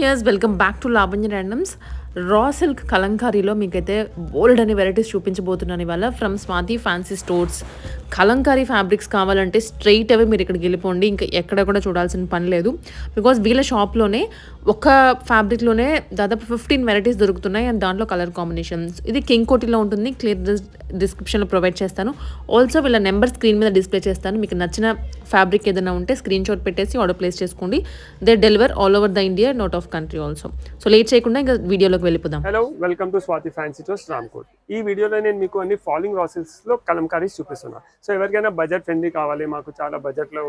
Years welcome back to లాభంజ ర్యాండమ్స్ రా సిల్క్ కలంకారీలో మీకైతే బోల్డ్ అనే వెరైటీస్ చూపించబోతున్నాను ఇవాళ from Swathi fancy stores Kalamkari fabrics కావాలంటే స్ట్రైట్ అవే మీరు ఇక్కడికి వెళ్ళిపోండి ఇంకా ఎక్కడ కూడా చూడాల్సిన పని లేదు బికాస్ వీళ్ళ షాప్లోనే ఒక ఫ్యాబ్రిక్లోనే దాదాపు ఫిఫ్టీన్ వెరైటీస్ దొరుకుతున్నాయి అండ్ దాంట్లో కలర్ కాంబినేషన్స్ ఇది కింగ్ కోటిలో ఉంటుంది. క్లియర్ డిస్క్రిప్షన్లో ప్రొవైడ్ చేస్తాను. ఆల్సో వీళ్ళ నెంబర్ స్క్రీన్ మీద డిస్ప్లే చేస్తాను. మీకు నచ్చిన ఫ్యాబ్రిక్ ఏదైనా ఉంటే స్క్రీన్ షాట్ పెట్టేసి ఆర్డర్ ప్లేస్ చేసుకోండి. They deliver all over the India not of country also so late చేయకుండా ఇంకా వీడియోలోకి వెళ్ళిపోదాం. Hello welcome to Swathi fancy to Ramkot ఈ వీడియోలో నేను మీకు అన్ని ఫాలోయింగ్ రాసిల్స్లో కలంకారీస్ చూపిస్తున్నా. సో ఎవరికైనా బడ్జెట్ ఫ్రెండ్లీ కావాలి మాకు చాలా బడ్జెట్లో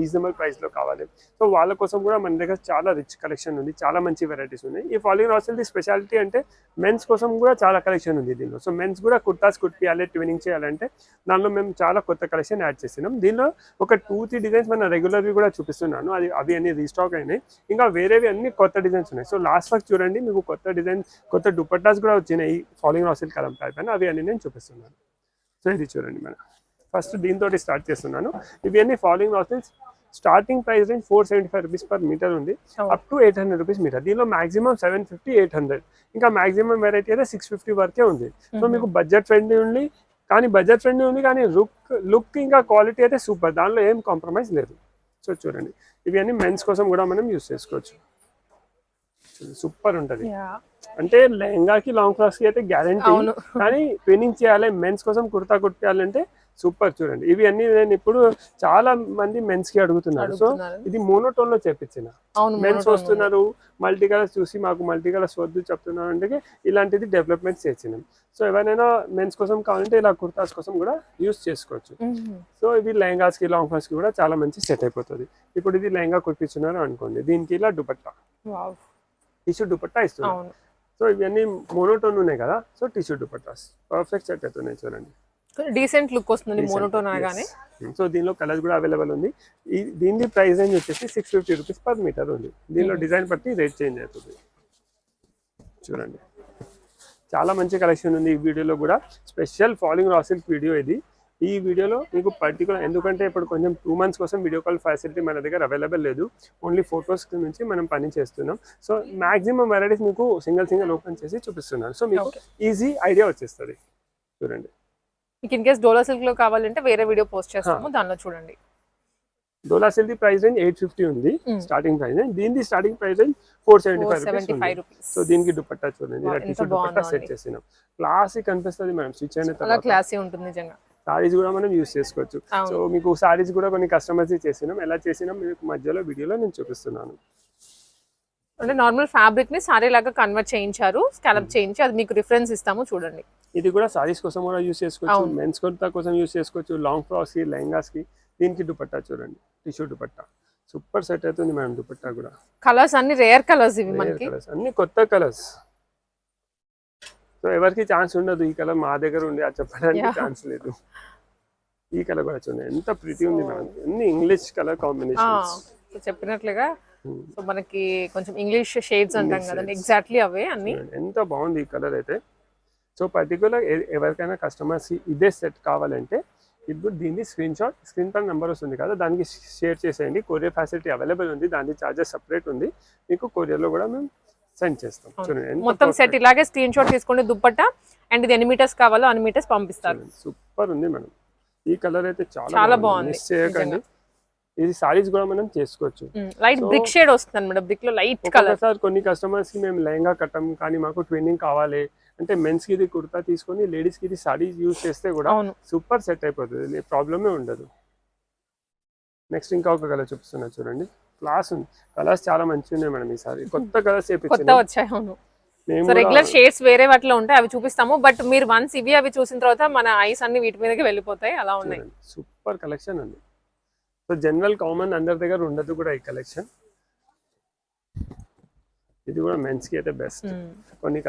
రీజనబుల్ ప్రైస్లో కావాలి. సో వాళ్ళ కోసం కూడా మన దగ్గర చాలా రిచ్ కలెక్షన్ ఉంది చాలా మంచి వెరైటీస్ ఉన్నాయి. ఈ ఫాలోయింగ్ రాసల్ది స్పెషాలిటీ అంటే మెన్స్ కోసం కూడా చాలా కలెక్షన్ ఉంది దీనిలో. సో మెన్స్ కూడా కుర్తాస్ కుట్టియాలి ట్వినింగ్ చేయాలంటే దానిలో మేము చాలా కొత్త కలెక్షన్ యాడ్ చేసినాం దీనిలో ఒక టూ త్రీ డిజైన్స్ మన రెగ్యులర్వి కూడా చూపిస్తున్నాను. అది అవి అన్ని రీస్టాక్ అయినాయి. ఇంకా వేరేవి అన్ని కొత్త డిజైన్స్ ఉన్నాయి. సో లాస్ట్ వరకు చూడండి మీకు కొత్త డిజైన్ కొత్త దుపట్టాస్ కూడా వచ్చినాయి ఫాలోయింగ్ రాసిల్ కలం టైప్ అని అవి అన్ని నేను చూపిస్తున్నాను. సో ఇది చూడండి మనం ఫస్ట్ దీంతో స్టార్ట్ చేస్తున్నాను. ఇవి అన్ని following రాసిల్స్ starting price range four seventy five rupees per metre ఉంది up to eight hundred rupees metre దీనిలో maximum seven fifty eight hundred ఇంకా మాక్సిమం వెరైటీ అయితే సిక్స్ ఫిఫ్టీ వరకే ఉంది. సో మీకు బడ్జెట్ ఫ్రెండ్లీ ఉంది. కానీ బడ్జెట్ ఫ్రెండ్లీ ఉంది కానీ లుక్ లుక్ ఇంకా క్వాలిటీ అయితే సూపర్ దానిలో ఏం కాంప్రమైజ్ లేదు. సో చూడండి. ఇవి అన్ని మెన్స్ కోసం కూడా మనం యూస్ చేసుకోవచ్చు. సూపర్ ఉంటుంది. అంటే లెహంగాకి లాంగ్ ఫ్రాక్స్కి అయితే గ్యారంటీ. కానీ ట్వినింగ్ చేయాలి మెన్స్ కోసం కుర్తా కుట్టాలంటే సూపర్ చూడండి. ఇవి అన్ని నేను ఇప్పుడు చాలా మంది మెన్స్కి అడుగుతున్నారు. సో. ఇది మోనోటోన్లో చేపించిన మెన్స్ వస్తున్నారు మల్టీ కలర్స్ చూసి మాకు మల్టీ కలర్స్ వద్దు చెప్తున్నారు అంటే ఇలాంటిది డెవలప్మెంట్ చేసినాం. సో ఎవరైనా మెన్స్ కోసం కావాలంటే ఇలా కుర్తాస్ కోసం కూడా యూస్ చేసుకోవచ్చు. సో ఇది లెహంగాస్కి లాంగ్ ఫ్రాక్స్కి కూడా చాలా మంచి సెట్ అయిపోతుంది. ఇప్పుడు ఇది లెహంగా కుట్టించున్నారు అనుకోండి దీనికి ఇలా దుపట్టా. టిష్యూ దుపట్టా ఇస్తున్నారు. సో ఇవన్నీ మోనోటోన్ ఉన్నాయి కదా? So tissue dupattas. Perfect set అవుతున్నాయి చూడండి. డీసెంట్ లుక్ వస్తుంది మోనోటోన్ అనగానే. సో దీనిలో కలర్స్ కూడా అవైలబుల్ ఉంది. ఈ దీని ప్రైస్ రేంజ్ వచ్చేసి six fifty rupees per metre ఉంది. దీనిలో డిజైన్ బట్టి రేట్ చేంజ్ అవుతుంది. చూడండి. చాలా మంచి కలెక్షన్ ఉంది ఈ వీడియోలో కూడా. స్పెషల్ ఫాలోయింగ్ రాసిల్క్ వీడియో ఇది. ఈ వీడియోలో మీకు పర్టికులర్ ఎందుకంటే ఇప్పుడు కొంచెం టూ మంత్స్ కోసం వీడియో కాల్ ఫెసిలిటీ మన దగ్గర అవైలబుల్ లేదు. ఓన్లీ ఫొటోస్ నుంచి మనం పని చేస్తున్నాం. సో మాక్సిమం వెరైటీస్ మీకు సింగిల్ సింగిల్ ఓపెన్ చేసి చూపిస్తున్నాను. సో మీకు. ఈజీ ఐడియా వచ్చేస్తుంది. చూడండి. మీకు ఇన్ కేస్ డోలా సిల్క్లో కావాలంటే వేరే వీడియో పోస్ట్ చేస్తాము. దానిలో చూడండి. Dola silk the price range eight fifty ఉంది. స్టార్టింగ్ ప్రైస్ రేంజ్ దీని starting price range four seventy five rupees so దీనికి దుపట్టా చూడండి. సెట్. చేసినాం. క్లాసిక్ కనిపిస్తుంది మేడం. స్విచ్ అయిన క్లాసీ ఉంటుంది నిజంగా. సారీస్ కూడా మనం యూస్ చేసుకోవచ్చు. సో మీకు సారీస్ కూడా కొన్ని కస్టమర్స్ చేసినాం. ఎలా చేసినాం? మీకు మధ్యలో వీడియోలో నేను చూపిస్తున్నాను. అంటే నార్మల్ ఫ్యాబ్రిక్ని సారీ లాగా కన్వర్ట్ చేయించారు స్కాలప్ చేయించి అది మీకు రిఫరెన్స్ ఇస్తాము చూడండి. ఇది కూడా సారీస్ కోసం కూడా యూస్ చేసుకోవచ్చు. మెన్స్ కుర్తా కోసం యూస్ చేసుకోవచ్చు. లాంగ్ ఫ్రాక్స్కి లెహంగాస్కి దీనికి దుపట్టా చూడండి. టిష్యూ దుపట్టా. సూపర్ సెట్ అవుతుంది మేడం దుపట్టా కూడా. కలర్స్ అన్ని రేర్ కలర్స్ ఇవి మనకి. అన్ని కొత్త కలర్స్ సో ఎవరికి ఛాన్స్ ఉండదు. ఈ కలర్ మా దగ్గర ఉండి అది చెప్పడానికి. ఛాన్స్ లేదు. ఈ కలర్ కూడా చూడండి. ఎంత ప్రీతి ఉంది అన్ని ఇంగ్లీష్ కలర్ కాంబినేషన్స్ సో చెప్పినట్లుగా సో మనకి కొంచెం ఇంగ్లీష్ షేడ్స్ అంటాం కదండి. ఎగ్జాక్ట్లీ అవే అన్ని. ఎంత బాగుంది ఈ కలర్ అయితే. సో పర్టికులర్ ఎవరికైనా కస్టమర్స్ ఇదే సెట్ కావాలంటే ఇప్పుడు దీన్ని స్క్రీన్ షాట్ స్క్రీన్ పైన నెంబర్ వస్తుంది కదా దానికి షేర్ చేసేయండి. కొరియర్ ఫెసిలిటీ అవైలబుల్ ఉంది దాని చార్జెస్ సపరేట్ ఉంది. మీకు కొరియర్లో కూడా మేము సెండ్ చేస్తాం. చూడండి మొత్తం సెట్ ఇలాగే స్క్రీన్ షాట్ తీసుకోండి దుప్పట్టా అండ్ ఇది ఎన్ని మీటర్స్ కావాలో అన్ని మీటర్స్ పంపిస్తారు. సూపర్ ఉంది మేడం. ఈ కలర్ అయితే చాలా చాలా బాగుంది. మిస్ చేయకండి. ఇది సారీస్ కూడా మనం చేసుకోవచ్చు. లైట్ బ్రిక్ షేడ్ వస్తుంది అనమాట బ్రిక్లో లైట్ కలర్. ఒక్కొక్కసారి కొన్ని కస్టమర్స్కి మేము లెహంగా కట్టం కానీ మాకు ట్విన్నింగ్ కావాలి. అంటే మెన్స్కి ఇది కుర్తా తీసుకొని లేడీస్కి ఇది సారీ యూజ్ చేస్తే కూడా సూపర్ సెట్ అయిపోతుంది. ప్రాబ్లమే ఉండదు. నెక్స్ట్ ఇంకా ఒక కలర్ చూపిస్తున్నా చూడండి. క్లాస్ ఉంది కలర్స్ చాలా మంచిగా ఉన్నాయి మేడం ఈసారి. కొత్త కలర్స్ కొత్త వచ్చాయి అవును. సో రెగ్యులర్ షేడ్స్ వేరే వాటిలో ఉంటాయి అవి చూపిస్తాము. బట్ మీరు వన్స్ ఇవి అవి చూసిన తర్వాత మన ఐస్ అన్ని వీటి మీదకి వెళ్ళిపోతాయి అలా ఉన్నాయి. సూపర్ కలెక్షన్ ఉంది సో జనరల్ కామన్ అందరి దగ్గర ఉండదు కూడా ఈ కలెక్షన్. ఇది కూడా మెన్స్కి అయితే బెస్ట్. కొన్ని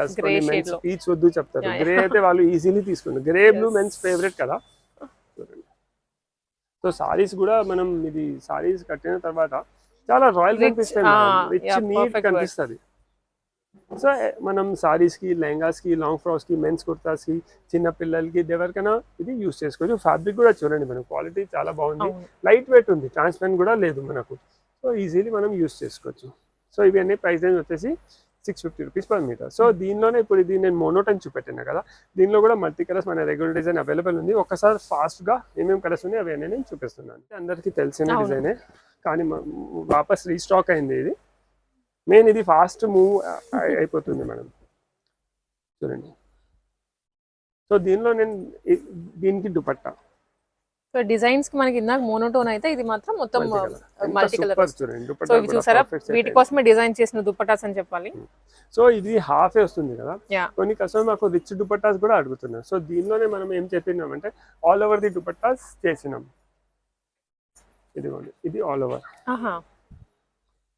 మెన్స్లో. పీచ్ వద్దు చెప్తారు. గ్రే అయితే వాళ్ళు ఈజీలీ తీసుకుంటారు. గ్రే బ్లూ మెన్స్ ఫేవరెట్ కదా. సో సారీస్ కూడా మనం ఇది సారీస్ కట్టిన తర్వాత చాలా రాయల్ ah, రిచ్ నీట్. కనిపిస్తుంది. సో మనం సారీస్కి లెహంగాస్కి లాంగ్ ఫ్రాక్స్కి మెన్స్ కుర్తాస్కి చిన్న పిల్లలకి ఎవరికైనా ఇది యూస్ చేసుకోవచ్చు. ఫ్యాబ్రిక్ కూడా చూడండి మనం క్వాలిటీ చాలా బాగుంది. లైట్ వెయిట్ ఉంది ట్రాన్స్పరెంట్ కూడా లేదు మనకు. సో ఈజీలీ మనం యూస్ చేసుకోవచ్చు. సో ఇవన్నీ ప్రైస్ రేంజ్ వచ్చేసి six fifty rupees per metre so దీనిలోనే ఇప్పుడు ఇది నేను మోనోటన్ చూపెట్టాను కదా. దీనిలో కూడా మల్టీ కలర్స్ మన రెగ్యులర్ డిజైన్ అవైలబుల్ ఉంది. ఒకసారి ఫాస్ట్గా ఏమేమి కలర్స్ ఉన్నాయి అవన్నీ నేను చూపిస్తున్నాను. అందరికీ తెలిసిన. డిజైనే కానీ వాపస్ రీస్టాక్ అయింది ఇది. మెయిన్ ఇది ఫాస్ట్ మూవ్ అయిపోతుంది మేడం. చూడండి. సో దీనిలో నేను దీనికి దుపట్టా. సో డిజైన్స్కి మనకి ఇందాక మోనోటోన్ అయితే ఇది మాత్రం మొత్తం మల్టీ కలర్. సో ఇవి చూసారా? వీటి కోసమే డిజైన్ చేసిన దుప్పటాస్ అని చెప్పాలి. సో ఇది హాఫే వస్తుంది కదా? కొన్ని కస్టమర్ మాకు రిచ్ దుపట్టాస్ కూడా అడుగుతున్నారు. సో దీనిలోనే మనం ఏం చెప్పినామంటే ఆల్ ఓవర్ ది దుపట్టాస్ చేసినాం. ఇదిగోండి. ఇది ఆల్ ఓవర్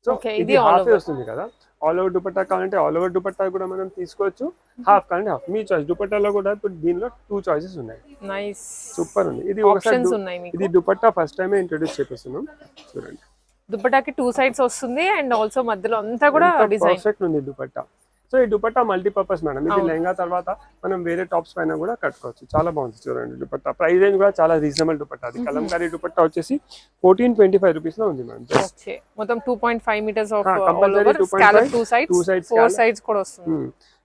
సో ఇది హాఫే. వస్తుంది కదా. ఆల్ ఓవర్ దుపట్టా కావాలంటే ఆల్ ఓవర్ దుపట్టా కూడా మనం తీసుకోవచ్చు. హాఫ్ కావాలంటే హాఫ్ మీ చాయిస్ దుపట్టాలో కూడా ఇప్పుడు దీనిలో టూ చాయిసెస్ ఉన్నాయి. నైస్ సూపర్ ఉంది. ఇది ఒకసారి ఇది దుపట్టా ఫస్ట్ టైమే ఇంట్రొడ్యూస్ చేపిస్తున్నాం. చూడండి. దుప్పటాకి టూ సైడ్స్ వస్తుంది అండ్ ఆల్సో మధ్యలో అంతా కూడా డిజైన్ పర్ఫెక్ట్ ఉంది దుపట్టా సో ఈ దుపట్టా మల్టీపర్పస్ మేడం. ఇది. లెహంగా తర్వాత మనం వేరే టాప్స్ పైన కూడా కట్టుకోవచ్చు. చాలా బాగుంది చూడండి దుపట్టా. ప్రైస్ రేంజ్ కూడా చాలా రీజనబుల్ దుపట్టా అది. కలంకారీ దుపట్టా వచ్చేసి ఫోర్టీన్ ట్వంటీ ఫైవ్ రూపీస్లో ఉంది మేడం. మొత్తం two point five metres of all compulsory over 2.5, స్కాలర్ టూ సైడ్స్ ఫోర్ కూడా వస్తుంది.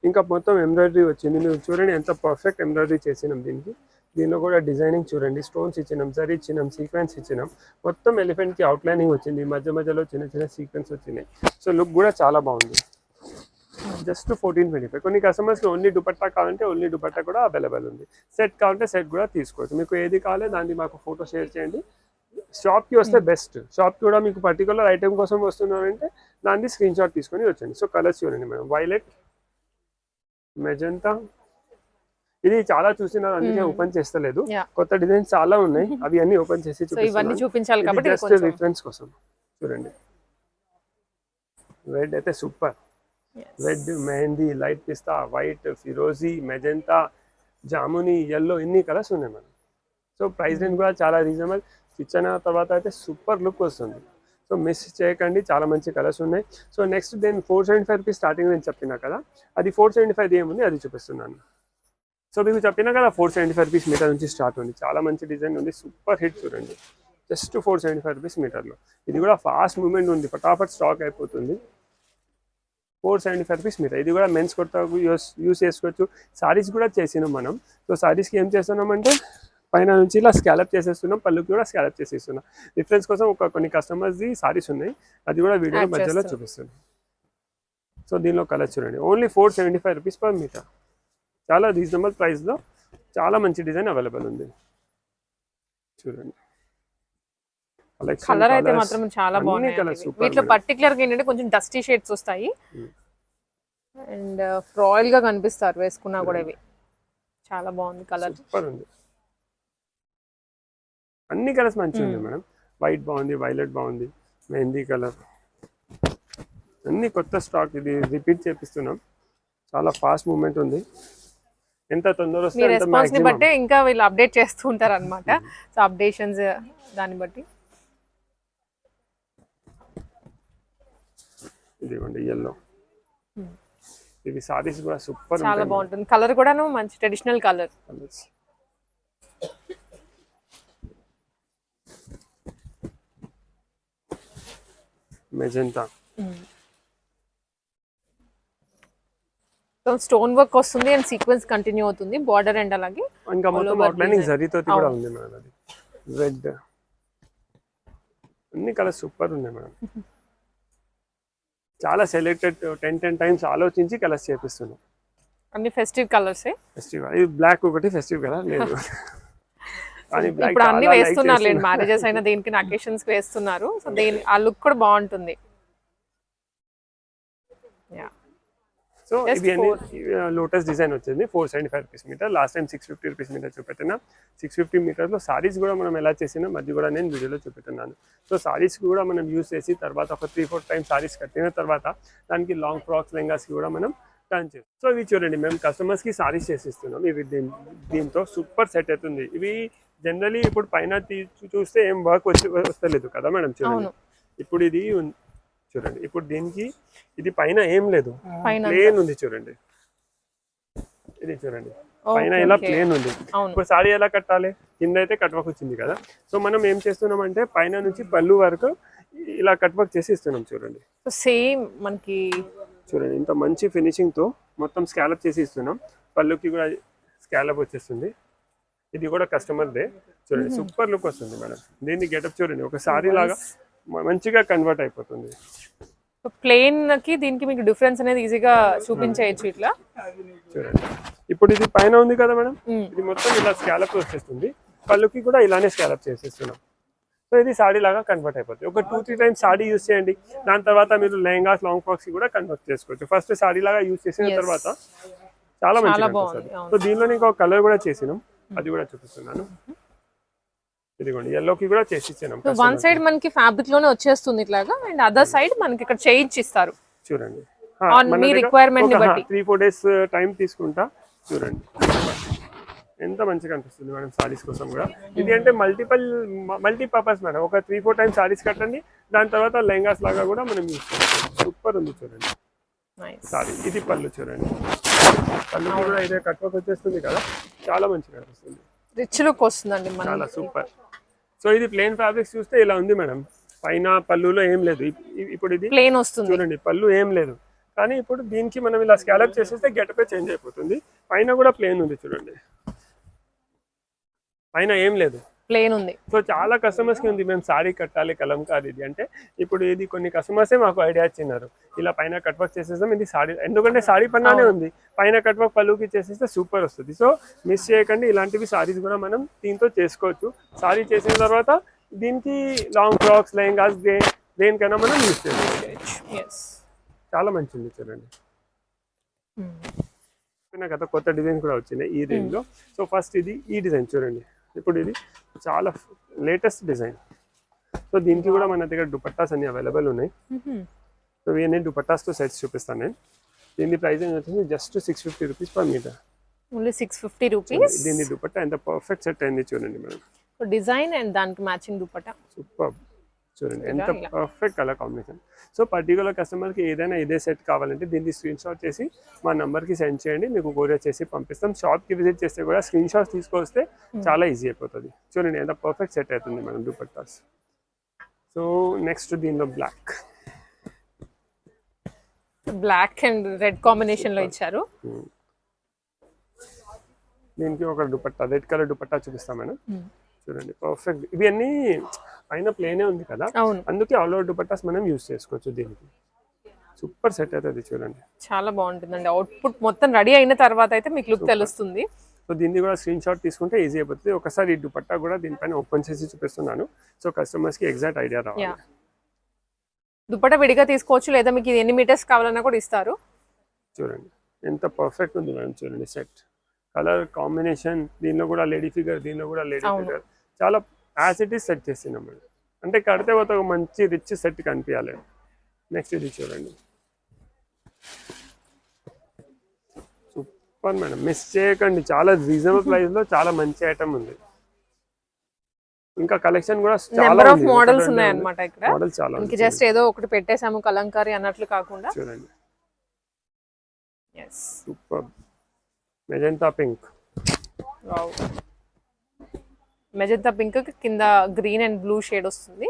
ఇంకా మొత్తం ఎంబ్రాయిడరీ వచ్చింది. మీరు చూడండి ఎంత పర్ఫెక్ట్ ఎంబ్రాయిడరీ చేసినాం దీనికి. దీనిలో కూడా డిజైనింగ్ చూడండి. స్టోన్స్ ఇచ్చినాం జరీ ఇచ్చినాం సీక్వెన్స్ ఇచ్చినాం. మొత్తం ఎలిఫెంట్కి అవుట్లైనింగ్ వచ్చింది. మధ్య మధ్యలో చిన్న చిన్న సీక్వెన్స్ వచ్చినాయి. సో లుక్ కూడా చాలా బాగుంది. Just fourteen twenty five. కొన్ని కస్టమర్స్ ఓన్లీ దుపట్టా కావాలంటే ఓన్లీ దుపట్టా కూడా అవైలబుల్ ఉంది. సెట్ కావాలంటే సెట్ కూడా తీసుకోవచ్చు. మీకు ఏది కావాలి దాన్ని మాకు ఫోటో షేర్ చేయండి. షాప్కి వస్తే బెస్ట్. షాప్కి కూడా మీకు పర్టికులర్ ఐటెం కోసం వస్తున్నారంటే దాన్ని స్క్రీన్ షాట్ తీసుకొని వచ్చండి సో కలర్స్ చూడండి మేడం. వైలెట్ మెజంతా ఇది చాలా చూసినారు అందుకే Hmm. ఓపెన్ చేస్తలేదు. కొత్త డిజైన్స్ చాలా ఉన్నాయి. అవి అన్ని ఓపెన్ చేసి చూపించాలి జస్ట్ రిఫరెన్స్ కోసం. చూడండి. రెడ్ అయితే సూపర్. రెడ్ మెహందీ లైట్ పిస్తా వైట్ ఫిరోజీ మెజెంతా జాముని ఎల్లో ఇన్ని కలర్స్ ఉన్నాయి మనం సో ప్రైస్ రేంజ్ కూడా చాలా రీజనబుల్ ఇచ్చిన తర్వాత అయితే సూపర్ లుక్ వస్తుంది. సో మిస్ చేయకండి చాలా మంచి కలర్స్ ఉన్నాయి. So next then four seventy five rupees starting నేను చెప్పినా కదా? అది ఫోర్ సెవెంటీ ఫైవ్ ఏముంది? అది చూపిస్తున్నాను. సో మీకు చెప్పినా కదా four seventy five rupees metre నుంచి స్టార్ట్ ఉంది. చాలా మంచి డిజైన్ ఉంది. సూపర్ హిట్ చూడండి. Just four seventy five rupees మీటర్లో ఇది కూడా ఫాస్ట్ మూమెంట్ ఉంది. ఫటాఫట్ స్టాక్ అయిపోతుంది. Four seventy five rupees metre ఇది కూడా మెన్స్ కొత్త యూస్ యూస్ చేసుకోవచ్చు. సారీస్ కూడా చేసినాం మనం. సో సారీస్కి ఏం చేస్తున్నామంటే పైన నుంచి ఇలా స్కాలప్ చేసేస్తున్నాం పళ్ళుకి కూడా స్కాలప్ చేసేస్తున్నాం. రిఫరెన్స్ కోసం ఒక కొన్ని కస్టమర్స్ది సారీస్ ఉన్నాయి. అది కూడా వీడియో మధ్యలో. చూపిస్తుంది సో దీనిలో కలర్ చూడండి. Only four seventy five rupees per metre చాలా రీజనబుల్ ప్రైస్లో చాలా మంచి డిజైన్ అవైలబుల్ ఉంది. చూడండి. కలర్ అయితే మాత్రం చాలా బాగున్నాయి వీటిలో. పర్టికులర్గా ఏంటంటే కొంచెం డస్టీ షేడ్స్ వస్తాయి. Hmm. అండ్ రాయల్గా కనిపిస్తారు వేసుకున్నా కూడా ఇవి. చాలా బాగుంది కలర్ సూపర్ ఉంది అన్ని కలర్స్ మంచిగా ఉన్నాయి Hmm. మేడం. వైట్ బాగుంది వైలెట్ బాగుంది మెహందీ కలర్ అన్ని కొత్త స్టాక్ ఇది రిపీట్ చేపిస్తున్నాం. చాలా ఫాస్ట్ మూమెంట్ ఉంది. ఎంత తొందర మీ వస్తే అంత రెస్పాన్స్ని maximum. బట్టే ఇంకా వీళ్ళు అప్డేట్ చేస్తూ ఉంటారు అనమాట సో అప్డేషన్స్ దాన్ని బట్టి. ఇదిగోండి ఎల్లో Hmm. ఇవి సారీస్ కూడా సూపర్ చాలా బాగుంటుంది. కలర్ కూడాను మంచి traditional colour magenta stone work వస్తుంది అండ్ సీక్వెన్స్ కంటిన్యూ అవుతుంది. బార్డర్ అండ్ అలాగే. ఇంకా మొత్తం అవుట్లైనింగ్. జరీతో కూడా. ఉంది మేడం అది. రెడ్ అన్ని కలర్స్ సూపర్ ఉన్నాయి మేడం. చాలా సెలెక్టెడ్ టెన్ టెన్ టైమ్స్ ఆలోచించి కలర్స్ చేపిస్తున్నాం. అన్ని ఫెస్టివ్ కలర్సే ఫెస్టివల్ ఇది బ్లాక్ ఒకటి ఫెస్టివ్ కలర్ లేదు. ఇప్పుడు అన్ని వేస్తున్నారు. మ్యారేజెస్ అయినా దేనికి అకేషన్స్ వేస్తున్నారు. సో దేని ఆ లుక్ కూడా బాగుంటుంది యా సో Just ఇవి అన్ని లోటస్ డిజైన్ వచ్చింది. Four seventy five rupees metre last time six fifty rupees metre చూపెట్టిన. సిక్స్ ఫిఫ్టీ మీటర్లో సారీస్ కూడా మనం ఎలా చేసినాం అది కూడా నేను వీడియోలో చూపెడుతున్నాను సో సారీస్ కూడా మనం యూస్ చేసి తర్వాత ఒక త్రీ ఫోర్ టైమ్స్ సారీస్ కట్టిన తర్వాత దానికి లాంగ్ ఫ్రాక్స్ లెంగాస్కి కూడా మనం టర్న్ చేస్తాం. సో ఇవి చూడండి మేము కస్టమర్స్కి సారీస్ చేసిస్తున్నాం. ఇవి దీంతో సూపర్ సెట్ అవుతుంది. ఇవి జనరలీ ఇప్పుడు పైన తీ- చూస్తే ఏం వర్క్ వచ్చి వస్తలేదు కదా మేడం చూడండి. ఇప్పుడు ఇది చూడండి. ఇప్పుడు దీనికి ఇది పైన ఏం లేదు. పైన ప్లేన్ ఉంది చూడండి. ఇది చూడండి. పైన ఇలా. ప్లేన్ ఉంది. అవును. ఇప్పుడు సారీ ఎలా కట్టాలి? కింద అయితే కట్వకు వచ్చింది కదా. సో మనం ఏం చేస్తున్నామంటే పైన నుంచి పళ్ళు వరకు ఇలా కట్ వర్క్ చేసి ఇస్తున్నాం చూడండి. సో సేమ్ మనకి చూడండి ఇంత మంచి ఫినిషింగ్తో మొత్తం స్కాలప్ చేసి ఇస్తున్నాం. పళ్ళుకి కూడా స్కాలప్ వచ్చేస్తుంది. ఇది కూడా కస్టమర్ దే. చూడండి సూపర్ లుక్ వస్తుంది మేడం. దీన్ని గెటప్ చూడండి ఒక సారీ లాగా మంచిగా కన్వర్ట్ అయిపోతుంది. ప్లేన్కి దీనికి మీకు డిఫరెన్స్ అనేది ఈజీగా చూపించేయచ్చు ఇట్లా. చూడండి. ఇప్పుడు ఇది పైన ఉంది కదా మేడం? మ్మ్. ఇది మొత్తం ఇలా స్కాలప్ వచ్చేస్తుంది. పళ్ళుకి కూడా ఇలానే స్కాలప్ చేసేస్తున్నాం. సో ఇది సాడీ లాగా కన్వర్ట్ అయిపోతుంది. ఒక two three times sari use చేయండి. దాని తర్వాత మీరు లెహంగాస్ లాంగ్ ఫ్రాక్స్ కూడా కన్వర్ట్ చేసుకోవచ్చు. ఫస్ట్ సాడీ లాగా యూస్ చేసిన. తర్వాత చాలా మంచిగా. సో దీనిలో ఇంకో కలర్ కూడా చేసినాం. అది కూడా చూపిస్తున్నాను. ఇదిగోండి ఎల్లోకి కూడా చేసి ఇచ్చినాం. వన్ సైడ్ మనకి ఫ్యాబ్రిక్లోనే వచ్చేస్తుంది ఇట్లాగా అండ్ అదర్ సైడ్ మనకి ఇక్కడ చేయించి ఇస్తారు. చూడండి. On మీ requirement ని బట్టి. త్రీ ఫోర్ డేస్ టైం తీసుకుంటా. చూడండి. ఎంత మంచిగా అనిపిస్తుంది మేడం సారీస్ కోసం కూడా. ఇది అంటే మల్టిపల్ మల్టీ పర్పస్ మేడం. ఒక త్రీ ఫోర్ టైమ్స్ సారీస్ కట్టండి దాని తర్వాత లెహంగాస్ లాగా కూడా మనం యూస్ సూపర్ ఉంది చూడండి. నైస్ సారీ ఇది పళ్ళు చూడండి. పళ్ళు కూడా ఇదే కట్వర్క్ వచ్చేస్తుంది కదా. చాలా మంచిగా అనిపిస్తుంది. రిచ్ లుక్ వస్తుందండి మన చాలా సూపర్ సో ఇది ప్లెయిన్ ఫ్యాబ్రిక్స్ చూస్తే ఇలా ఉంది మేడం. పైన పళ్ళులో ఏం లేదు. ఇప్- ఇప్- ఇప్పుడు ఇది ప్లేన్ వస్తుంది. చూడండి పళ్ళు ఏం లేదు. కానీ ఇప్పుడు దీనికి మనం ఇలా స్కాలప్ చేసేస్తే గెటపే చేంజ్ అయిపోతుంది. పైన కూడా ప్లేన్ ఉంది చూడండి. పైన ఏం లేదు. ప్లేన్ ఉంది. సో చాలా కస్టమర్స్కి ఉంది. మేము సారీ కట్టాలి కలంకారీ ఇది అంటే ఇప్పుడు ఇది కొన్ని కస్టమర్సే మాకు ఐడియా ఇచ్చినారు. ఇలా పైన కట్ వర్క్ చేసేస్తాం ఇది సారీ ఎందుకంటే సారీ పన్నానే ఉంది. పైన కట్ వర్క్ పళ్ళుకి చేసేస్తే సూపర్ వస్తుంది. సో మిస్ చేయకండి. ఇలాంటివి సారీస్ కూడా మనం దీంతో చేసుకోవచ్చు. సారీ చేసిన తర్వాత దీనికి లాంగ్ ఫ్రాక్స్ లెహంగాస్ దే దేనికైనా మనం యూస్ చేసుకోవచ్చు ఎస్ చాలా మంచిది చూడండి. చెప్పిన కదా కొత్త డిజైన్ కూడా వచ్చినాయి ఈ రేంజ్లో. సో ఫస్ట్ ఇది ఈ డిజైన్ చూడండి. ఇప్పుడు ఇది చాలా లేటెస్ట్ డిజైన్ సో దీనికి కూడా మన దగ్గర దుపట్టాస్ అన్ని అవైలబుల్ ఉన్నాయి. సో ఇవన్నీ దుపట్టాస్తో సెట్స్ చూపిస్తాను నేను. దీని ప్రైస్ వచ్చేసి just six fifty rupees per metre only six fifty rupees దీని దుపట్టా ఎంత పర్ఫెక్ట్ సెట్ అయింది చూడండి మేడం. డిజైన్ అండ్ దానికి మ్యాచింగ్ దుపట్టా. సూపర్ చూడండి. ఎంత. Perfect colour combination so particular కస్టమర్కి ఏదైనా ఇదే సెట్ కావాలంటే దీన్ని స్క్రీన్ షాట్ చేసి మా నంబర్కి సెండ్ చేయండి. మీకు కొరియర్ చేసి పంపిస్తాం. షాప్కి విజిట్ చేస్తే కూడా స్క్రీన్ షాట్ తీసుకొస్తే చాలా ఈజీ అయిపోతుంది. చూడండి ఎంత పర్ఫెక్ట్ సెట్ అవుతుంది మనం దుపట్టాస్ సో నెక్స్ట్ దీనిలో బ్లాక్ బ్లాక్ అండ్ రెడ్ కాంబినేషన్లో ఇచ్చారు. దీనికి ఒక దుపట్టా రెడ్ కలర్ దుపట్టా చూపిస్తాం మేడం చూడండి. పర్ఫెక్ట్ ఇవన్నీ పైన ప్లేనే ఉంది కదా? అందుకే ఆల్ ఓవర్ దుపట్టాస్ మనం యూస్ చేసుకోవచ్చు దీనికి. సూపర్ సెట్ అవుతుంది చూడండి. చాలా బాగుంటుందండి. అవుట్పుట్ మొత్తం రెడీ అయిన తర్వాత అయితే మీకు లుక్ తెలుస్తుంది. సో దీన్ని కూడా స్క్రీన్ షాట్ తీసుకుంటే ఈజీ అయిపోతుంది. ఒకసారి ఈ దుపట్టా కూడా దీనిపైన ఓపెన్ చేసి చూపిస్తున్నాను. సో కస్టమర్స్కి ఎగ్జాక్ట్ ఐడియా రావాలి. దుపట్టా విడిగా తీసుకోవచ్చు లేదా మీకు ఇది ఎన్ని మీటర్స్ కావాలన్నా కూడా ఇస్తారు. చూడండి. ఎంత పర్ఫెక్ట్ ఉంది మేడం చూడండి సెట్ కలర్ కాంబినేషన్ దీనిలో కూడా లేడీ ఫిగర్ దీనిలో కూడా లేడీ. ఫిగర్ చాలా ఈస్ సెట్ చేస్తున్నాం మేడం అంటే కడితే పోతే ఒక మంచి రిచ్ సెట్ కనిపించాలి. నెక్స్ట్ ఇది చూడండి. సూపర్ మేడం మిస్ చేయకండి చాలా రీజనబుల్ ప్రైస్లో చాలా మంచి ఐటమ్ ఉంది. ఇంకా కలెక్షన్ కూడా చాలా నెంబర్ ఆఫ్ మోడల్స్ ఉన్నాయి అన్నమాట ఇక్కడ. చాలా ఇంక. జస్ట్ ఏదో ఒకటి పెట్టేసాము కలంకారీ అన్నట్లు కాకుండా. చూడండి. Super magenta pink magenta pink కింద గ్రీన్ అండ్ బ్లూ షేడ్ వస్తుంది.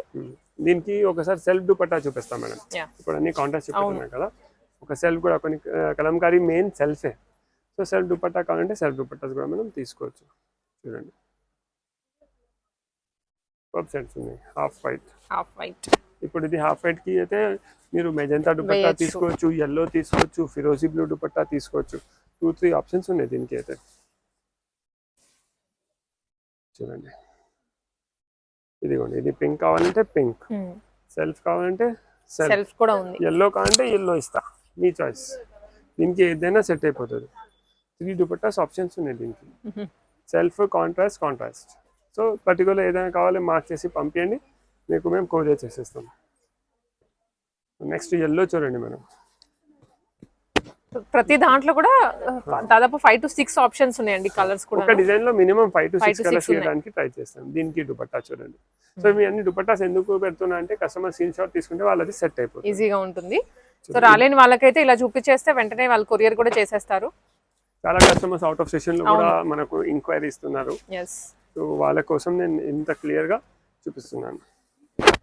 దీనికి ఒకసారి సెల్ఫ్ దుపట్టా చూపిస్తాం మేడం. ఇప్పుడు అన్ని కాంటాక్ట్ చూపిస్తున్నాం కదా. ఒక సెల్ఫ్ కూడా కొన్ని కలంకారీ మెయిన్ సెల్ఫే. సో సెల్ఫ్ దుపట్టా కావాలంటే సెల్ఫ్ దుపట్టాస్ కూడా మనం తీసుకోవచ్చు. చూడండి. పబ్ సెట్స్ ఉన్నాయి. హాఫ్ వైట్ హాఫ్ వైట్ ఇప్పుడు ఇది హాఫ్ వైట్కి అయితే మీరు మెజంతా దుపట్టా. తీసుకోవచ్చు ఎల్లో తీసుకోవచ్చు ఫిరోజీ బ్లూ దుపట్టా తీసుకోవచ్చు. టూ త్రీ ఆప్షన్స్ ఉన్నాయి దీనికి అయితే. చూడండి. ఇదిగోండి ఇది పింక్ కావాలంటే పింక్ సెల్ఫ్ కావాలంటే సెల్ఫ్ కూడా ఉంది. ఎల్లో కావాలంటే ఎల్లో ఇస్తా. మీ చాయిస్ దీనికి ఏదైనా సెట్ అయిపోతుంది. త్రీ దుపట్టాస్ ఆప్షన్స్ ఉన్నాయి దీనికి. Self contrast contrast so particular ఏదైనా కావాలి మార్క్ చేసి పంపించండి మీకు మేము కొరియర్ చేసేస్తాం. నెక్స్ట్ ఎల్లో చూడండి మేడం. ప్రతి దాంట్లో కూడా దాదాపు ఫైవ్ టు సిక్స్ ఆప్షన్స్ ఉన్నాయండి కలర్స్ కూడా. ఒక డిజైన్లో minimum five to six colours. చేయడానికి ట్రై చేస్తాం దీనికి దుపట్టా చూడండి. సో మీ అన్ని దుపట్టాస్ ఎందుకు పెడుతున్నా అంటే కస్టమర్ స్క్రీన్ షాట్ తీసుకుంటే వాళ్ళది సెట్ అయిపోతుంది. ఈజీగా ఉంటుంది. సో రాలేని వాళ్ళకైతే ఇలా చూపించేస్తే వెంటనే వాళ్ళు కొరియర్ కూడా చేసేస్తారు. చాలా కస్టమర్స్ అవుట్ ఆఫ్ సెషన్లో కూడా మనకు ఎంక్వైరీ ఇస్తున్నారు. సో వాళ్ళ కోసం నేను ఇంత క్లియర్గా చూపిస్తున్నాను.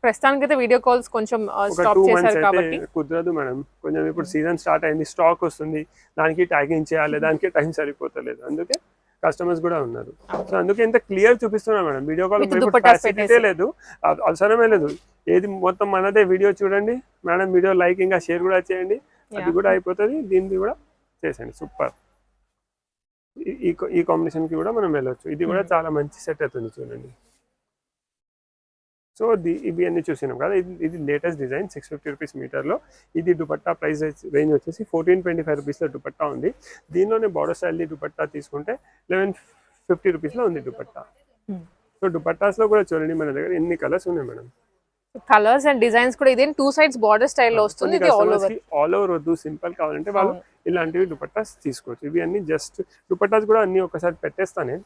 ప్రస్తుతానికి అయితే వీడియో కాల్స్ కొంచెం స్టాప్ చేశారు కాబట్టి. కుదరదు మేడం. కొంచెం ఇప్పుడు సీజన్ స్టార్ట్ అయింది స్టాక్ వస్తుంది దానికి ట్యాగింగ్ చేయాలి దానికి టైం సరిపోతలేదు. అందుకే కస్టమర్స్ కూడా ఉన్నారు. సో అందుకే ఇంత క్లియర్ చూపిస్తున్నా మేడం. Video call facility. లేదు. అవ- అవసరమే లేదు. ఏది మొత్తం మనదే వీడియో చూడండి. మేడం వీడియో లైక్ ఇంకా షేర్ కూడా చేయండి. అది. కూడా అయిపోతుంది. దీన్ని కూడా చేసేయండి. సూపర్ ఈ ఈ కాంబినేషన్కి కూడా మనం వెళ్ళొచ్చు. ఇది కూడా Hmm. చాలా మంచి సెట్ అవుతుంది చూడండి. సో ది ఇవి అన్ని చూసినాం కదా. ఇది ఇది latest design six fifty rupees మీటర్లో ఇది దుపట్టా ప్రైస్ రేంజ్ వచ్చేసి ఫోర్టీన్ ట్వంటీ ఫైవ్ రూపీస్లో దుపట్టా ఉంది. దీనిలోనే బార్డర్ స్టైల్ దుపట్టా తీసుకుంటే లెవెన్ ఫిఫ్టీ రూపీస్లో ఉంది దుపట్టా. Hmm. సో దుపట్టాస్లో కూడా చూడండి మన దగ్గర ఎన్ని కలర్స్ ఉన్నాయి మేడం. కలర్స్ అండ్ డిజైన్స్ కూడా ఇదే టూ సైడ్స్ బార్డర్ స్టైల్లో వస్తుంది ఇది ఆల్ ఓవర్ ఆల్ ఓవర్ వద్దు సింపుల్ కావాలంటే వాళ్ళు ఇలాంటివి దుపట్టాస్ తీసుకోవచ్చు. ఇవి అన్ని జస్ట్ దుపట్టాస్ కూడా అన్ని ఒకసారి పెట్టేస్తానే.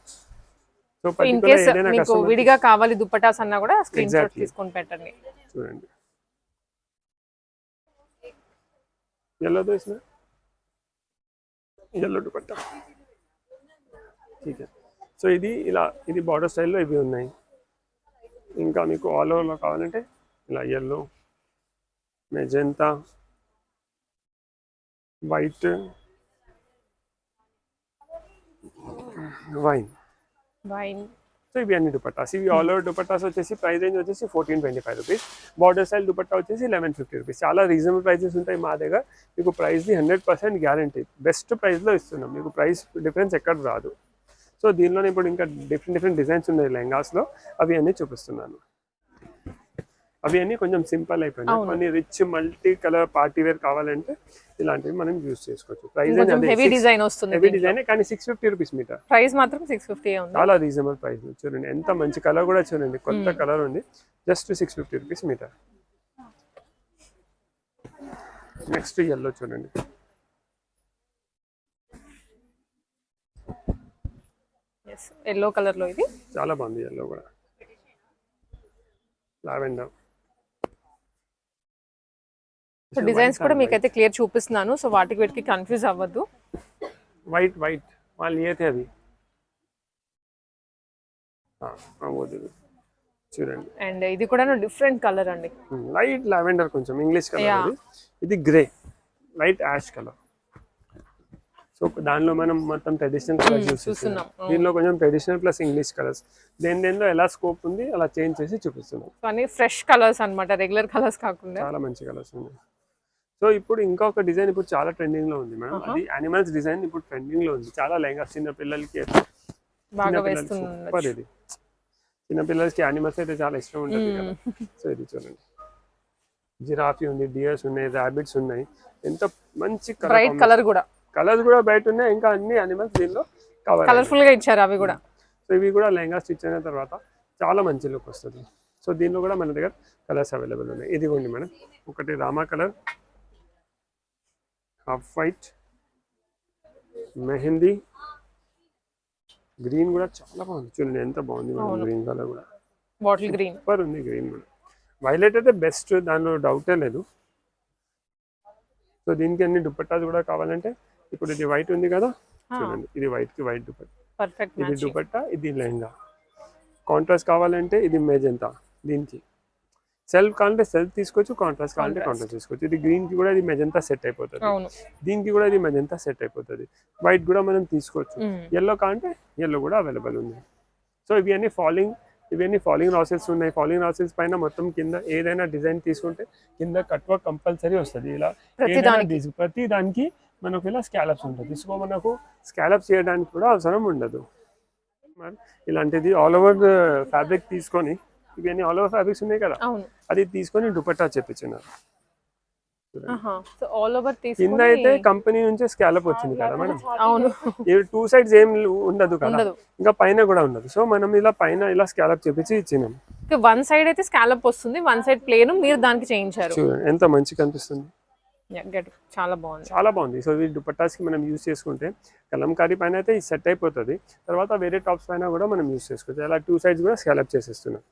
సో ఇన్ పర్టికులర్ కేస్ ఏదైనా మీకు కస్టమర్ విడిగా కావాలి దుప్పటాస్ అన్నా కూడా స్క్రీన్ షాట్ Exactly. తీసుకొని పెట్టండి చూడండి ఎల్లో వేసిన ఎల్లో దుపట్టా ठीक है సో ఇది ఇలా ఇది బార్డర్ స్టైల్లో ఇవి ఉన్నాయి ఇంకా మీకు ఆల్ ఓవర్లో కావాలంటే ఇలా yellow magenta white wine wine so ఇవి అన్ని దుపట్టాస్. ఇవి ఆల్ ఓవర్ దుపట్టాస్ వచ్చేసి ప్రైస్ రేంజ్ వచ్చేసి fourteen twenty five rupees border style dupatta వచ్చేసి లెవెన్ ఫిఫ్టీ రూపీస్ చాలా రీజనబుల్ ప్రైసెస్ ఉంటాయి మా దగ్గర. మీకు ప్రైస్ది హండ్రెడ్ పర్సెంట్ గ్యారంటీ బెస్ట్ ప్రైస్లో ఇస్తున్నాం. మీకు ప్రైస్ డిఫరెన్స్ ఎక్కడ రాదు. సో దీనిలోనే ఇప్పుడు ఇంకా డిఫరెంట్ డిఫరెంట్ డిజైన్స్ ఉన్నాయి లెహంగాస్లో అవి అన్నీ చూపిస్తున్నాను. అవి అన్నీ కొంచెం సింపుల్ అయిపోయినాయి. కొన్ని rich multi colour party wear కావాలంటే ఇలాంటివి మనం యూస్ చేసుకోవచ్చు. కొంచెం హెవీ ప్రైస్ డిజైన్ వస్తుంది హెవీ డిజైన్ కానీ six fifty rupees metre price మాత్రం సిక్స్ ఫిఫ్టీ ఉంది. చాలా రీజనబుల్ ప్రైస్ చూడండి ఎంత మంచి కలర్ కూడా చూడండి. కొత్త Hmm. కలర్ ఉంది. Just six fifty rupees metre next yellow చూడండి. ఎల్లో కలర్లో ఇది. చాలా బాగుంది ఎల్లో కూడా. లావెండర్ సో డిజైన్స్ కూడా మీకైతే క్లియర్ చూపిస్తున్నాను. సో వాటికి వీటికి కన్ఫ్యూజ్ అవ్వద్దు. వైట్ వైట్ వాళ్ళు ఏతే అది. చూడండి. అండ్ ఇది కూడా డిఫరెంట్ కలర్ అండి. Hmm, లైట్ లావెండర్ కొంచెం ఇంగ్లీష్ కలర్ ఇది grey light ash colour so దానిలో మనం మొత్తం ట్రెడిషనల్ కలర్స్ hmm, చూస్తున్నాం. Hmm. దీనిలో కొంచెం ట్రెడిషనల్ ప్లస్ ఇంగ్లీష్ కలర్స్ దేని దేనిలో ఎలా స్కోప్ ఉంది అలా చేంజ్ చేసి చూపిస్తున్నాం. కానీ ఫ్రెష్ కలర్స్ అనమాట రెగ్యులర్ కలర్స్ కాకుండా. చాలా మంచి కలర్స్ ఉన్నాయి. సో ఇప్పుడు ఇంకొక డిజైన్ ఇప్పుడు చాలా ట్రెండింగ్లో ఉంది మేడం. అది అనిమల్స్ డిజైన్ ఇప్పుడు ట్రెండింగ్లో ఉంది. చాలా లెహంగా చిన్న పిల్లలకి సూపర్ ఇది. చిన్న పిల్లలకి అనిమల్స్ అయితే చాలా ఇష్టం ఉంటుంది కదా. సో ఇది చూడండి. జిరాఫీ ఉంది డియర్స్ ఉన్నాయి ర్యాబిట్స్ ఉన్నాయి. ఎంత మంచి కలర్ కూడా. కలర్స్ కూడా బయట ఉన్నాయి. ఇంకా అన్ని అనిమల్స్ దీనిలో కలర్ఫుల్గా ఇచ్చారు అవి కూడా. సో ఇవి కూడా లెహంగా స్టిచ్ అయిన తర్వాత చాలా మంచి లుక్ వస్తుంది. సో దీనిలో కూడా మన దగ్గర కలర్స్ అవైలబుల్ ఉన్నాయి. ఇదిగోండి మేడం. ఒకటి Rama colour half white mehndi. Green కూడా చాలా బాగుంది. చూడండి ఎంత బాగుంది. గ్రీన్ కలర్ కూడా. Bottle green. సూపర్ ఉంది గ్రీన్ వైలెట్ అయితే బెస్ట్ దానిలో డౌటే లేదు. సో దీనికి అన్ని దుపట్టాలు కూడా కావాలంటే ఇప్పుడు ఇది వైట్ ఉంది కదా. చూడండి ఇది వైట్కి వైట్ దుపట్టా. పర్ఫెక్ట్ ఇది దుపట్టా ఇది లెహంగా. కాంట్రాస్ట్ కావాలంటే ఇది మెజెంతా దీనికి. సెల్ఫ్ కావాలంటే సెల్ఫ్ తీసుకోవచ్చు కాంట్రాస్ట్ కావాలంటే. కాంట్రాస్ట్ తీసుకోవచ్చు. ఇది గ్రీన్కి కూడా ఇది మెజెంతా సెట్ అయిపోతుంది. దీనికి కూడా ఇది మెజెంతా సెట్ అయిపోతుంది. వైట్ కూడా మనం తీసుకోవచ్చు. ఎల్లో కావాలంటే ఎల్లో కూడా అవైలబుల్ ఉంది. సో ఇవి అన్ని ఫాలింగ్ ఇవన్నీ ఫాలింగ్ రాసెస్ ఉన్నాయి. ఫాలింగ్ రాసెస్ పైన మొత్తం కింద ఏదైనా డిజైన్ తీసుకుంటే కింద కట్ వర్క్ కంపల్సరీ వస్తుంది. ఇలా ప్రతి దానికి. మనకు ఇలా స్కాలప్స్ ఉంటుంది. సో మనకు స్కాలప్స్ చేయడానికి కూడా అవసరం ఉండదు. ఇలాంటిది ఆల్ ఓవర్ ఫ్యాబ్రిక్ తీసుకొని ఇవన్నీ ఆల్ ఓవర్ ఫ్యాబ్రిక్స్ ఉన్నాయి కదా. అవును. అది తీసుకొని దుపట్టా చెప్పించినారు సో ఆల్ ఓవర్ కింద అయితే కంపెనీ నుంచే స్కాలప్ వచ్చింది కదా మేడం. అవును. టూ సైడ్స్ ఏం ఉండదు కదా. ఇంకా పైన కూడా ఉండదు. సో మనం ఇలా పైన ఇలా స్కాలప్ చేపించి ఇచ్చినాం. వన్ సైడ్ అయితే స్కాలప్ వస్తుంది వన్ సైడ్ ప్లేన్ మీరు దానికి చేయించారు. చూడండి ఎంత మంచి కనిపిస్తుంది. చాలా బాగుంది. చాలా బాగుంది. సో ఈ దుపట్టాస్కి మనం యూస్ చేసుకుంటే కలంకారీ పైన అయితే ఇది సెట్ అయిపోతుంది. తర్వాత వేరే టాప్స్ పైన కూడా మనం యూస్ చేసుకోవచ్చు. అలా టూ సైడ్స్ కూడా స్కాలప్ చేసేస్తున్నాం.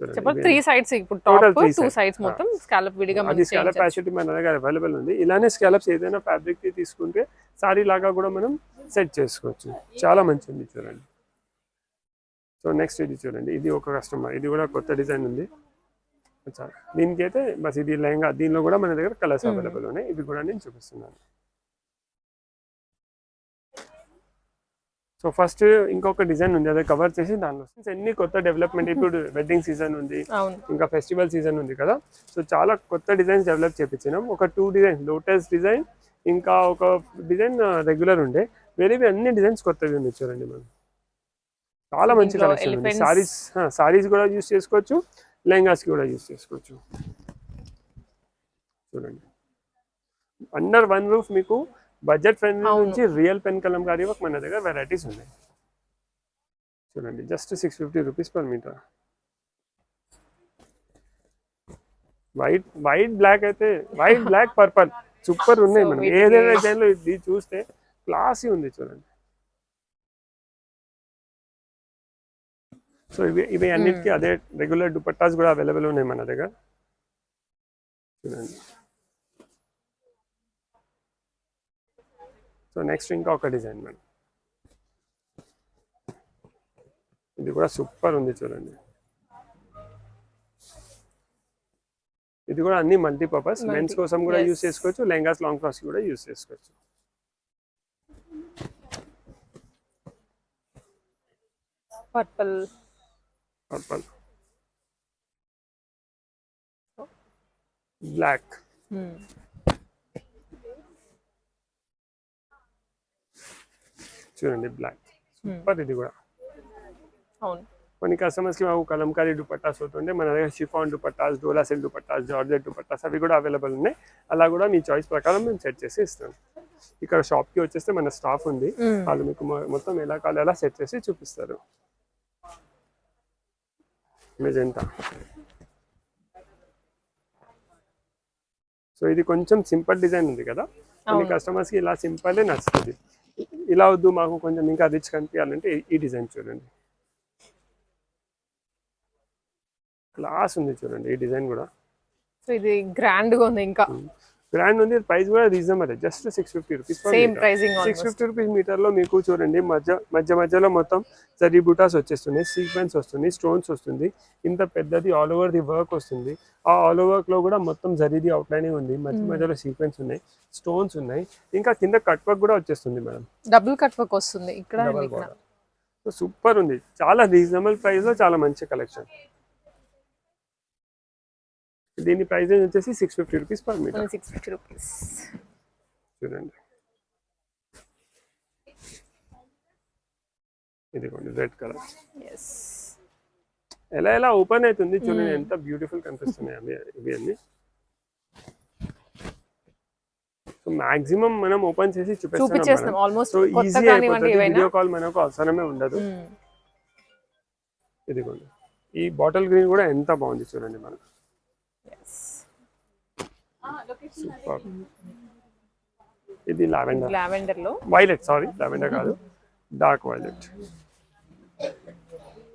చెప్పాలి. చూడండి త్రీ సైడ్స్ ఇప్పుడు Total top three two sides. Sides మొత్తం స్కాలప్ విడిగా అది మనం స్కాలప్ చేయించచ్చు ప్యాసిటీ మన దగ్గర అవైలబుల్ ఉంది. ఇలానే స్కాలప్స్ ఏదైనా ఫ్యాబ్రిక్ తీసుకుంటే సారీ లాగా కూడా మనం సెట్ చేసుకోవచ్చు. చాలా మంచిది చూడండి. సో నెక్స్ట్ ఇది చూడండి. ఇది ఒక కస్టమర్ ఇది కూడా కొత్త డిజైన్ ఉంది. దీనికి అయితే బస్ ఇది లెహంగా దీనిలో కూడా మన దగ్గర కలర్స్ అవైలబుల్ ఉన్నాయి. ఇవి కూడా నేను చూపిస్తున్నాను. సో ఫస్ట్ ఇంకొక డిజైన్ ఉంది అదే కవర్ చేసి దానిలో ఎన్ని కొత్త డెవలప్మెంట్ ఇప్పుడు వెడ్డింగ్ సీజన్ ఉంది ఇంకా ఫెస్టివల్ సీజన్ ఉంది కదా. సో చాలా కొత్త డిజైన్స్ డెవలప్ చేపించినాం. ఒక టూ డిజైన్ లోటస్ డిజైన్ ఇంకా ఒక డిజైన్ రెగ్యులర్ ఉండే. వేరేవి అన్ని డిజైన్స్ కొత్తవి ఉన్నాయి చూడండి మనం. చాలా మంచి కలెక్షన్ ఉంది. సారీస్ సారీస్ కూడా యూస్ చేసుకోవచ్చు. లెహంగాస్ కూడా యూస్ చేసుకోవచ్చు. చూడండి. అండర్ వన్ రూఫ్ మీకు బడ్జెట్ ఫ్రెండ్లీ. నుంచి రియల్ పెన్ కలంకారీ వర్క్ మన దగ్గర వెరైటీస్ ఉన్నాయి. చూడండి just six fifty rupees per metre white white black అయితే వైట్ బ్లాక్ పర్పల్ సూపర్ ఉన్నాయి మనం ఏదైనా డిజైన్లో ఇది చూస్తే క్లాసీ ఉంది చూడండి. సో ఇవి ఇవి అన్నిటికీ అదే రెగ్యులర్ దుపట్టాస్ కూడా అవైలబుల్ ఉన్నాయి మన దగ్గర. చూడండి. సో నెక్స్ట్ ఇంకా ఒక డిజైన్ మేడం ఇది కూడా సూపర్ ఉంది చూడండి. ఇది కూడా అన్ని మల్టీపర్పస్ Multi- మెన్స్ కోసం కూడా yes. యూస్ చేసుకోవచ్చు లెహంగాస్ లాంగ్ ఫ్రాక్స్ కూడా యూస్ చేసుకోవచ్చు. పర్పుల్ పర్పల్ బ్లాక్ చూడండి బ్లాక్ సూపర్ ఇది కూడా. అవును. కొన్ని customers కి మాకు కలంకారీ దుపట్టాస్ అవుతుండే మన దగ్గర షిఫాన్ దుపట్టాస్ డోలా సిల్క్ దుపట్టాస్ జార్జెట్ దుపట్టాస్ అవి కూడా అవైలబుల్ ఉన్నాయి. అలా కూడా మీ చాయిస్ ప్రకారం మేము సెట్ చేసి ఇస్తాం. ఇక్కడ shop కి వచ్చేస్తే మన స్టాఫ్ ఉంది. Mm. వాళ్ళు మీకు మొత్తం ఎలా కావాలి ఎలా సెట్ చేసి చూపిస్తారు. మెజెంటా సో ఇది కొంచెం సింపుల్ డిజైన్ ఉంది కదా? కొన్ని అవును. కస్టమర్స్కి ఇలా సింపుల్ నచ్చుతుంది. ఇలా వద్దు మాకు కొంచెం ఇంకా రిచ్ కనిపించాలంటే ఈ- ఈ డిజైన్ చూడండి. క్లాస్ ఉంది చూడండి ఈ డిజైన్ కూడా. సో ఇది గ్రాండ్గా ఉంది ఇంకా. బ్రాండ్ ఉంది ప్రైస్ కూడా reasonable just six fifty rupees same pricing six fifty rupees మీటర్లో మీకు చూడండి మధ్య మధ్య మధ్యలో మొత్తం జరీ బూటాస్ వచ్చేస్తున్నాయి సీక్వెన్స్ వస్తుంది స్టోన్స్ వస్తుంది. ఇంత పెద్దది ఆల్ ఓవర్ ది వర్క్ వస్తుంది. ఆ ఆల్ ఓవర్లో కూడా మొత్తం జరీది అవుట్లైనింగ్ ఉంది. మధ్య మధ్యలో సీక్వెన్స్ ఉన్నాయి స్టోన్స్ ఉన్నాయి. ఇంకా కింద కట్ వర్క్ కూడా వచ్చేస్తుంది మేడం. డబుల్ కట్ వర్క్ వస్తుంది ఇక్కడ సూపర్ ఉంది. చాలా రీజనబుల్ ప్రైస్లో చాలా మంచి కలెక్షన్ దీని ప్రైస్ వచ్చేసి six fifty rupees per metre six fifty rupees చూడండి. ఇదిగోండి రెడ్ కలర్ ఎలా ఎలా ఓపెన్ అవుతుంది చూడండి ఎంత బ్యూటిఫుల్ కనిపిస్తున్నాయి అవి ఇవి అన్ని. సో మాక్సిమం మనం ఓపెన్ చేసి ఆల్మోస్ట్ సో ఈజీ అయిపోతుంది. ఏవైనా. వీడియో కాల్ మనకు అవసరమే ఉండదు. మ్మ్. ఇదిగోండి. ఈ బాటిల్ గ్రీన్ కూడా ఎంత బాగుంది చూడండి మనకు. సూపర్ ఇది లావెండర్ లావెండర్లో వైలెట్ సారీ లావెండర్ కాదు. డార్క్ వైలెట్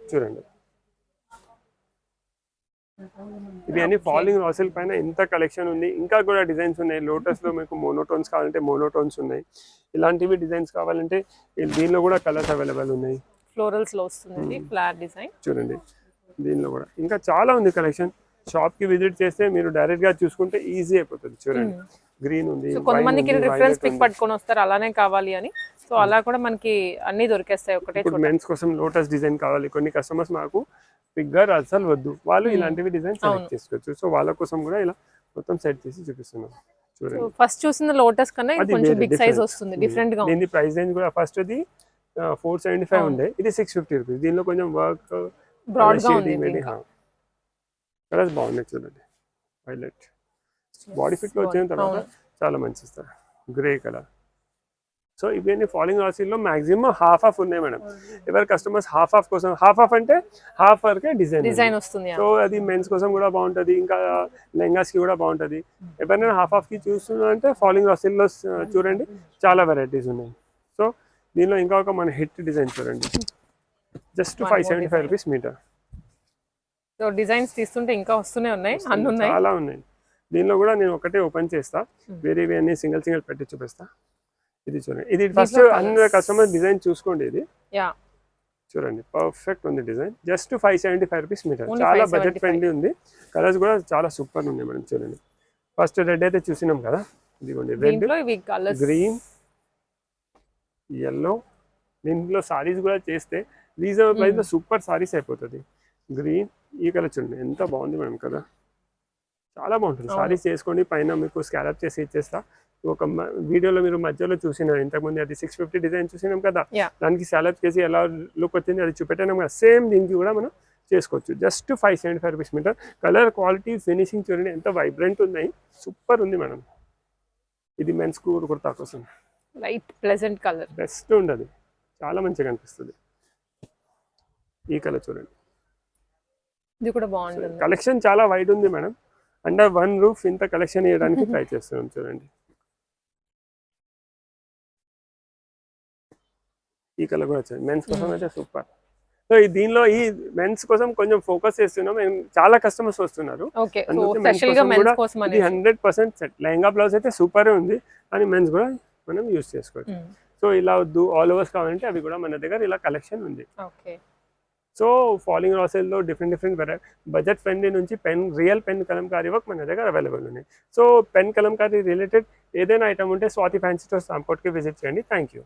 చూడండి. ఇవి అన్ని ఫాలింగ్ రాసిల్ పైన ఎంత కలెక్షన్ ఉంది. ఇంకా కూడా డిజైన్స్ ఉన్నాయి. లోటస్లో మీకు మోనోటోన్స్ కావాలంటే మోనోటోన్స్ ఉన్నాయి. ఇలాంటివి డిజైన్స్ కావాలంటే దీనిలో కూడా కలర్స్ అవైలబుల్ ఉన్నాయి. ఫ్లోరల్స్లో వస్తుంది ఫ్లాట్ డిజైన్ చూడండి. దీనిలో కూడా. ఇంకా చాలా ఉంది కలెక్షన్ షాప్కి విజిట్ చేస్తే మీరు డైరెక్ట్గా చూసుకుంటే ఈజీ అయిపోతుంది చూడండి. గ్రీన్ ఉంది కొంతమందికి రిఫరెన్స్ పిక్. పట్టుకొని వస్తారు అలానే కావాలి అని. సో అలా కూడా మనకి అన్ని దొరికేస్తాయి ఒకటే మెన్స్ కోసం లోటస్ డిజైన్ కావాలి. కొన్ని కస్టమర్స్ మాకు ఫిగర్ అసలు వద్దు. వాళ్ళు ఇలాంటివి డిజైన్ సెలెక్ట్ చేసుకోవచ్చు. సో వాళ్ళ కోసం కూడా ఇలా మొత్తం సెట్ చేసి చూపిస్తున్నాం. చూడండి. ఫస్ట్ చూసిన లోటస్ కన్నా ఇది అది కొంచెం బిగ్ సైజ్. వస్తుంది డిఫరెంట్గా ఉంది దీని ప్రైస్ రేంజ్ కూడా ఫస్ట్ ఇది ఫోర్ సెవెంటీ ఫైవ్ ఉండే. ఇది సిక్స్ ఫిఫ్టీ రూపీస్ దీనిలో కొంచెం వర్క్ బ్రాడ్గా ఉంది. కలర్స్ బాగున్నాయి చూడండి వైలెట్ బాడీ ఫిట్లో వచ్చిన తర్వాత. చాలా మంచి ఇస్తారు గ్రే కలర్ సో ఇవన్నీ ఫాలింగ్ రాశిలో మాక్సిమం హాఫ్ ఆఫ్ ఉన్నాయి మేడం ఎవరి కస్టమర్స్ హాఫ్ ఆఫ్ కోసం హాఫ్ ఆఫ్ అంటే హాఫ్ వరకే డిజైన్ డిజైన్ వస్తుంది సో అది మెన్స్ కోసం కూడా బాగుంటది ఇంకా లెహంగాస్కి కూడా బాగుంటది. ఎవరైనా హాఫ్ ఆఫ్కి చూస్తున్నా అంటే ఫాలింగ్ రాసిల్లో చూడండి చాలా వెరైటీస్ ఉన్నాయి. సో దీనిలో ఇంకా ఒక మన హిట్ డిజైన్ చూడండి. Just five seventy five. Rupees metre so designs తీస్తుంటే ఇంకా వస్తూనే ఉన్నాయి అన్ని ఉన్నాయి. చాలా ఉన్నాయి. దీనిలో కూడా నేను ఒకటే ఓపెన్ చేస్తా. వేరే అన్ని సింగిల్ సింగిల్ పెట్టి చూపిస్తా. ఇది చూడండి. ఇది ఫస్ట్. అందరు కస్టమర్ డిజైన్ చూసుకోండి ఇది. యా చూడండి పర్ఫెక్ట్ ఉంది design just five seventy five rupees metre చాలా 575. బడ్జెట్ ఫ్రెండ్లీ ఉంది. కలర్స్ కూడా చాలా సూపర్ ఉన్నాయి మేడం చూడండి. ఫస్ట్ రెడ్ అయితే చూసినాం కదా? ఇదిగోండి రెడ్ గ్రీన్ ఎల్లో దీంట్లో సారీస్ కూడా చేస్తే రీజనబుల్ ప్రైస్లో సూపర్ సారీస్ అయిపోతుంది. గ్రీన్ ఈ కలర్ చూడండి ఎంత బాగుంది మేడం కదా. చాలా బాగుంటుంది. సారీస్ చేసుకోండి పైన మీకు స్కాలప్ చేసి ఇచ్చేస్తా. ఒక వీడియోలో మీరు మధ్యలో చూసినారు ఇంతకుముందు అది సిక్స్ ఫిఫ్టీ డిజైన్ చూసినాం కదా. దానికి స్కాలప్ చేసి ఎలా లుక్ వచ్చింది అది చూపెట్టాం కదా. సేమ్ దీనికి కూడా మనం చేసుకోవచ్చు. Just five seventy five rupees metre colour quality finishing చూడండి ఎంత వైబ్రెంట్ ఉన్నాయి. సూపర్ ఉంది మేడం. ఇది మెన్స్ కుర్తా కోసం. లైట్ ప్లెజెంట్ కలర్ బెస్ట్ ఉండదు. చాలా మంచిగా అనిపిస్తుంది ఈ కలర్ చూడండి. ఇది కూడా బాగుంటుంది. కలెక్షన్ చాలా వైడ్ ఉంది మేడం. అండర్ వన్ రూఫ్ ఇంత కలెక్షన్ ఇవ్వడానికి ట్రై చేస్తున్నాం చూడండి. ఈ కలర్ కూడా వచ్చింది మెన్స్ కోసం అయితే సూపర్ సో ఈ దీనిలో ఈ మెన్స్ కోసం కొంచెం ఫోకస్ చేస్తున్నాం. చాలా కస్టమర్స్ వస్తున్నారు. ఇది hundred percent set lehenga blouse అయితే సూపర్ ఉంది. అని మెన్స్ కూడా మనం యూస్ చేసుకోవచ్చు. సో ఇలా వద్దు. ఆల్ ఓవర్స్ కావాలంటే అవి కూడా మన దగ్గర ఇలా కలెక్షన్ ఉంది. ఓకే సో ఫాలింగ్ రాసెల్లో డిఫరెంట్ డిఫరెంట్ వెరై బడ్జెట్ ఫ్రెండ్లీ నుంచి pen real pen Kalamkari work మన దగ్గర అవైలబుల్ ఉన్నాయి సో పెన్ కలంకారీ రిలేటెడ్ ఏదైనా ఐటమ్ ఉంటే స్వాతి ఫ్యాన్సీ స్టోర్ సాంపోర్ట్కి విజిట్ చేయండి. Thank you